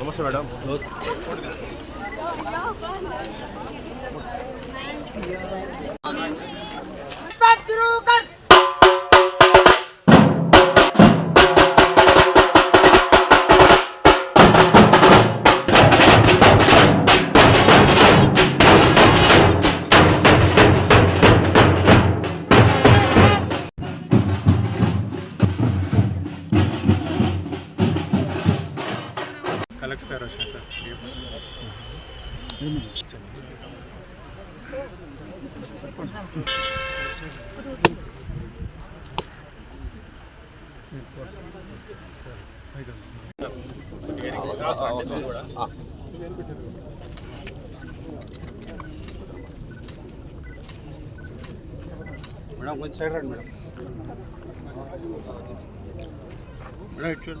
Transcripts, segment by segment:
नमस्ते मैडम వచ్చిన sir madam కొంచెం సైడ్ రండి మేడం. మేడం ఇచ్చాడు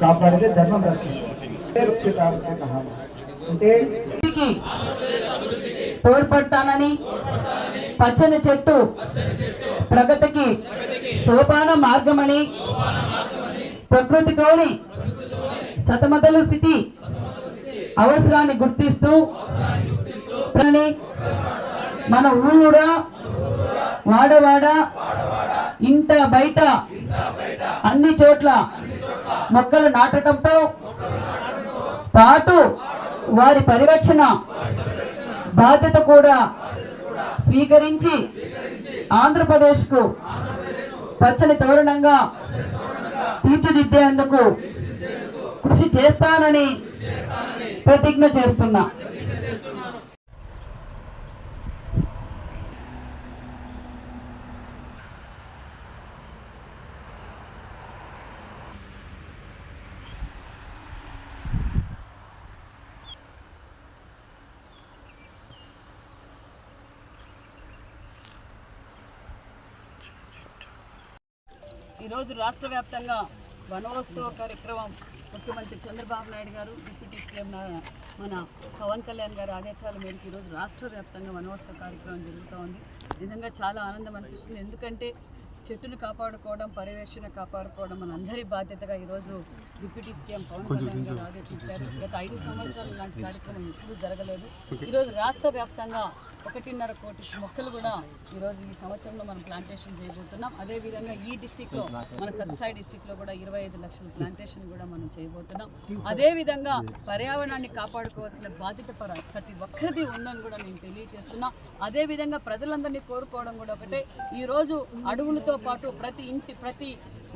కాపాడితే ధర్మం అంటే అభివృద్ధికి తోడ్పడతానని పచ్చని చెట్టు ప్రగతికి సోపాన మార్గమని ప్రకృతితోని సతమతలు స్థితి అవసరాన్ని గుర్తిస్తూ ప్రని మన ఊరురా వాడవాడ ఇంట బయట అన్ని చోట్ల మొక్కలు నాటడంతో పాటు వారి పరిరక్షణ బాధ్యత కూడా స్వీకరించి ఆంధ్రప్రదేశ్కు పచ్చని తోరణంగా తీర్చిదిద్దేందుకు కృషి చేస్తానని ప్రతిజ్ఞ చేస్తున్నా. ఈరోజు రాష్ట్ర వ్యాప్తంగా వనోత్సవ కార్యక్రమం ముఖ్యమంత్రి చంద్రబాబు నాయుడు గారు డిప్యూటీ సీఎం మన పవన్ కళ్యాణ్ గారు ఆదేశాల మేరకు ఈరోజు రాష్ట్ర వ్యాప్తంగా వనోత్సవ కార్యక్రమం జరుగుతూ ఉంది. నిజంగా చాలా ఆనందం అనిపిస్తుంది. ఎందుకంటే చెట్టును కాపాడుకోవడం పర్యవేక్షణ కాపాడుకోవడం మన అందరి బాధ్యతగా ఈరోజు డిప్యూటీ సీఎం పవన్ కళ్యాణ్ గారు ఆదేశించారు. గత ఐదు సంవత్సరాలు ఇలాంటి కార్యక్రమం ఎప్పుడూ జరగలేదు. ఈరోజు రాష్ట్ర వ్యాప్తంగా ఒకటిన్నర కోటి మొక్కలు కూడా ఈరోజు ఈ సంవత్సరంలో మనం ప్లాంటేషన్ చేయబోతున్నాం. అదేవిధంగా ఈ డిస్టిక్లో మన సత్సాయి డిస్టిక్లో కూడా ఇరవై ఐదు లక్షల ప్లాంటేషన్ కూడా మనం చేయబోతున్నాం. అదేవిధంగా పర్యావరణాన్ని కాపాడుకోవాల్సిన బాధ్యత పర ప్రతి ఒక్కరిది ఉందని కూడా నేను తెలియజేస్తున్నా. అదేవిధంగా ప్రజలందరినీ కోరుకోవడం కూడా ఒకటే. ఈరోజు అడవులతో పాటు ప్రతి ఇంటి ప్రతి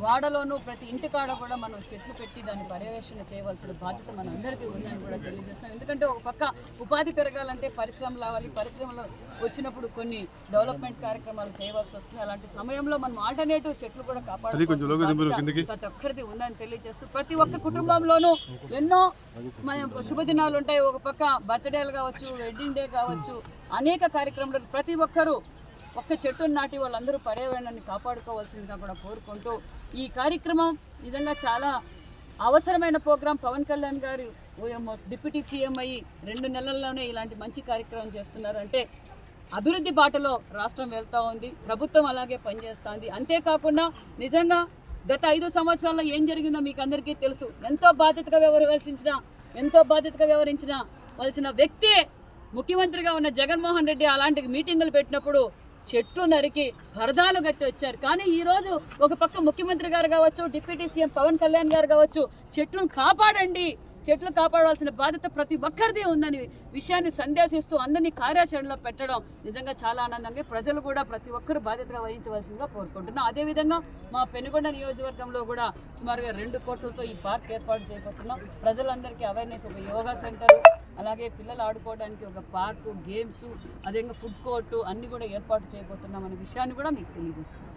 వాడలోనూ ప్రతి ఇంటికాడ కూడా మనం చెట్లు పెట్టి దాన్ని పర్యవేక్షణ చేయవలసిన బాధ్యత మన అందరికీ ఉందని కూడా తెలియజేస్తున్నాం. ఎందుకంటే ఒక పక్క ఉపాధి పెరగాలంటే పరిశ్రమలు రావాలి పరిశ్రమలు వచ్చినప్పుడు కొన్ని డెవలప్మెంట్ కార్యక్రమాలు చేయవలసి వస్తుంది. అలాంటి సమయంలో మనం ఆల్టర్నేటివ్ చెట్లు కూడా కాపాడుకోవాల్సిన బాధ్యత ప్రతి ఒక్కరిది ఉందని తెలియజేస్తూ ప్రతి ఒక్క కుటుంబంలోనూ ఎన్నో మన శుభదినాలు ఉంటాయి. ఒక పక్క బర్త్డేలు కావచ్చు వెడ్డింగ్ డే కావచ్చు అనేక కార్యక్రమాలు ప్రతి ఒక్కరూ ఒక్క చెట్టును నాటి వాళ్ళందరూ పర్యావరణాన్ని కాపాడుకోవాల్సిందిగా కూడా కోరుకుంటూ ఈ కార్యక్రమం నిజంగా చాలా అవసరమైన ప్రోగ్రాం. పవన్ కళ్యాణ్ గారు డిప్యూటీ సీఎం అయ్యి రెండు నెలల్లోనే ఇలాంటి మంచి కార్యక్రమం చేస్తున్నారు. అంటే అభివృద్ధి బాటలో రాష్ట్రం వెళ్తూ ఉంది ప్రభుత్వం అలాగే పనిచేస్తోంది. అంతేకాకుండా నిజంగా గత ఐదు సంవత్సరాల్లో ఏం జరిగిందో మీకు అందరికీ తెలుసు. ఎంతో బాధ్యతగా వ్యవహరించిన ఎంతో బాధ్యతగా వ్యవహరించిన వలసిన వ్యక్తే ముఖ్యమంత్రిగా ఉన్న జగన్మోహన్ రెడ్డి అలాంటి మీటింగులు పెట్టినప్పుడు చెట్లు నరికి పరదాలు గట్టి వచ్చారు. కానీ ఈరోజు ఒక పక్క ముఖ్యమంత్రి గారు కావచ్చు డిప్యూటీ సీఎం పవన్ కళ్యాణ్ గారు కావచ్చు చెట్లను కాపాడండి. చెట్లు కాపాడవలసిన బాధ్యత ప్రతి ఒక్కరిది ఉందని విషయాన్ని సందేశిస్తూ అందరినీ కార్యాచరణలో పెట్టడం నిజంగా చాలా ఆనందంగా ప్రజలు కూడా ప్రతి ఒక్కరు బాధ్యతగా వహించవలసిందిగా కోరుకుంటున్నాం. అదేవిధంగా మా పెనుగొండ నియోజకవర్గంలో కూడా సుమారుగా రెండు కోట్లతో ఈ పార్క్ ఏర్పాటు చేయబోతున్నాం. ప్రజలందరికీ అవేర్నెస్ ఒక యోగా సెంటర్ అలాగే పిల్లలు ఆడుకోవడానికి ఒక పార్కు గేమ్స్ అదేవిధంగా ఫుడ్ కోర్టు అన్నీ కూడా ఏర్పాటు చేయబోతున్నాం అనే విషయాన్ని కూడా మీకు తెలియజేస్తున్నాం.